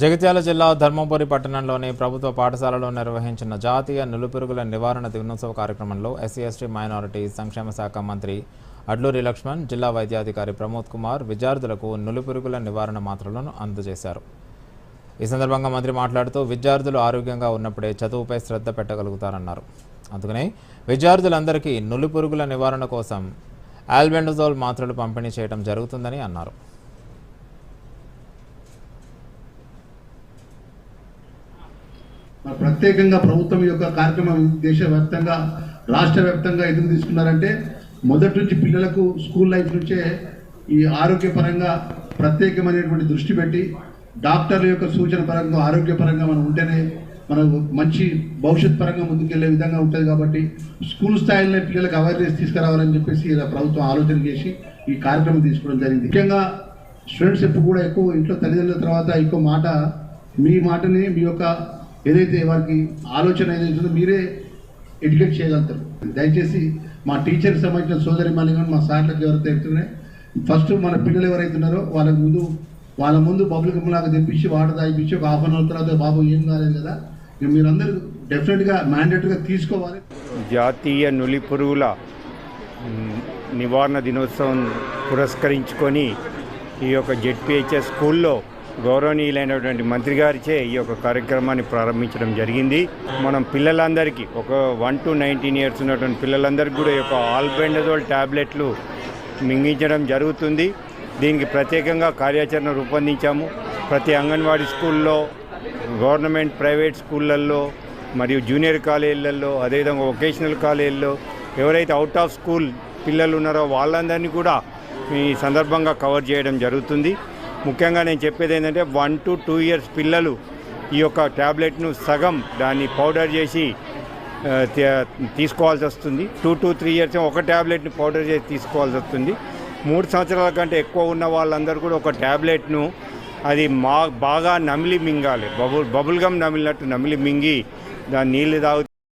జగిత్యాల జిల్లా ధర్మపురి పట్టణంలోని ప్రభుత్వ పాఠశాలలో నిర్వహించిన జాతీయ నులుపురుగుల నివారణ దినోత్సవ కార్యక్రమంలో ఎస్సీ ఎస్టీ మైనారిటీ సంక్షేమ శాఖ మంత్రి అడ్లూరి లక్ష్మణ్ జిల్లా వైద్యాధికారి ప్రమోద్ కుమార్ విద్యార్థులకు నులిపురుగుల నివారణ మాత్రలను అందజేశారు. ఈ సందర్భంగా మంత్రి మాట్లాడుతూ విద్యార్థులు ఆరోగ్యంగా ఉన్నప్పుడే చదువుపై శ్రద్ధ పెట్టగలుగుతారన్నారు. అందుకనే విద్యార్థులందరికీ నులుపురుగుల నివారణ కోసం ఆల్బెండజోల్ మాత్రలు పంపిణీ చేయడం జరుగుతుందని అన్నారు. మరి ప్రత్యేకంగా ప్రభుత్వం యొక్క కార్యక్రమం దేశవ్యాప్తంగా రాష్ట్ర వ్యాప్తంగా ఎందుకు తీసుకున్నారంటే మొదటి నుంచి పిల్లలకు స్కూల్ లైఫ్ నుంచే ఈ ఆరోగ్యపరంగా ప్రత్యేకమైనటువంటి దృష్టి పెట్టి డాక్టర్ల యొక్క సూచన పరంగా ఆరోగ్యపరంగా మనం ఉంటేనే మనకు మంచి భవిష్యత్ పరంగా ముందుకెళ్ళే విధంగా ఉంటుంది కాబట్టి స్కూల్ స్థాయిలో పిల్లలకు అవేర్నెస్ తీసుకురావాలని చెప్పేసి ఇలా ప్రభుత్వం ఆలోచన చేసి ఈ కార్యక్రమం తీసుకోవడం జరిగింది. ముఖ్యంగా స్టూడెంట్స్ ఎప్పుడు కూడా ఎక్కువ ఇంట్లో తల్లిదండ్రుల తర్వాత ఎక్కువ మాట మీ మాటని మీ యొక్క ఏదైతే వారికి ఆలోచన ఏదైతుందో మీరే ఎడ్యుకేట్ చేయగలుగుతారు. దయచేసి మా టీచర్కి సంబంధించిన సోదరి మళ్ళీ మా సార్లకు ఎవరైతే ఎడుతున్నాయి ఫస్ట్ మన పిల్లలు ఎవరైతే ఉన్నారో వాళ్ళ ముందు వాళ్ళ ముందు పబ్లిక్ లాగా తెప్పించి వాటర్ తాగిపించి ఒక హాఫ్ అన్ అవర్ తర్వాత బాబు ఏం కాలేదు కదా? మీరందరూ డెఫినెట్గా మ్యాండేటరీగా తీసుకోవాలి. జాతీయ నులి పురుగుల నివారణ దినోత్సవం పురస్కరించుకొని ఈ యొక్క జెడ్పిహెచ్ఎస్ స్కూల్లో గౌరవనీయులైనటువంటి మంత్రి గారిచే ఈ యొక్క కార్యక్రమాన్ని ప్రారంభించడం జరిగింది. మనం పిల్లలందరికీ ఒక వన్ టు నైన్టీన్ ఇయర్స్ ఉన్నటువంటి పిల్లలందరికీ కూడా ఈ యొక్క ఆల్బెండజోల్ ట్యాబ్లెట్లు మింగించడం జరుగుతుంది. దీనికి ప్రత్యేకంగా కార్యాచరణ రూపొందించాము. ప్రతి అంగన్వాడీ స్కూల్లో గవర్నమెంట్ ప్రైవేట్ స్కూళ్ళల్లో మరియు జూనియర్ కాలేజీలలో అదేవిధంగా వొకేషనల్ కాలేజీల్లో ఎవరైతే అవుట్ ఆఫ్ స్కూల్ పిల్లలు ఉన్నారో వాళ్ళందరినీ కూడా ఈ సందర్భంగా కవర్ చేయడం జరుగుతుంది. ముఖ్యంగా నేను చెప్పేది ఏంటంటే వన్ టు టూ ఇయర్స్ పిల్లలు ఈ యొక్క ట్యాబ్లెట్ను సగం దాన్ని పౌడర్ చేసి తీసుకోవాల్సి వస్తుంది. టూ టు త్రీ ఇయర్స్ ఒక ట్యాబ్లెట్ని పౌడర్ చేసి తీసుకోవాల్సి వస్తుంది. మూడు సంవత్సరాల కంటే ఎక్కువ ఉన్న వాళ్ళందరూ కూడా ఒక ట్యాబ్లెట్ను అది మా బాగా నమిలి మింగాలి. బబుల్ బబుల్గమ్ నమిలినట్టు నమిలి మింగి దాని నీళ్ళు తాగు